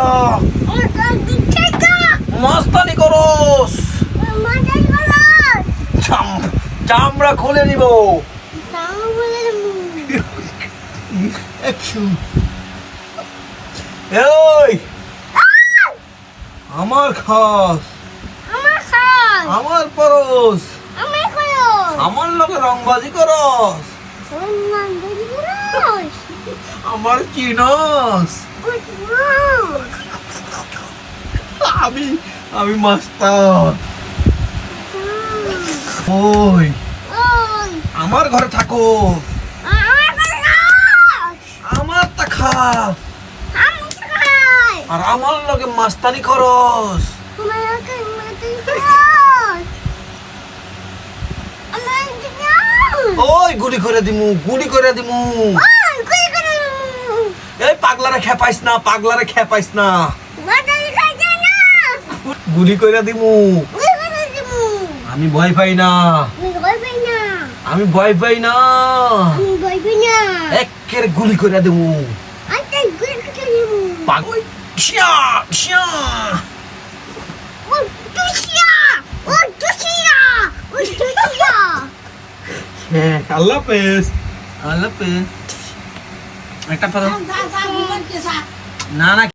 খিয়া মাস্তানি করস। চামড়া খুলে নিব। এই! আমার খাস। আমার পরস আমার লোকে রংবাজি করস। আমার চিনস আমি আমি মাস্টার ওই, আমার ঘরে থাকো। আমার তা খা আর আমার লগে মাস্তানি করস। ওই, গুলি করে দিমু, গুলি করে দিমু। খেপাইস না পাগলারে খেপাইস না। গুলি করে দিমু। আমি ভয় পাই না। আমি ভয় পাই না। একের গুলি করে শিয়া হ্যাঁ আল্লাহ হাফেজ। আল্লাহ হাফেজ। একটা না না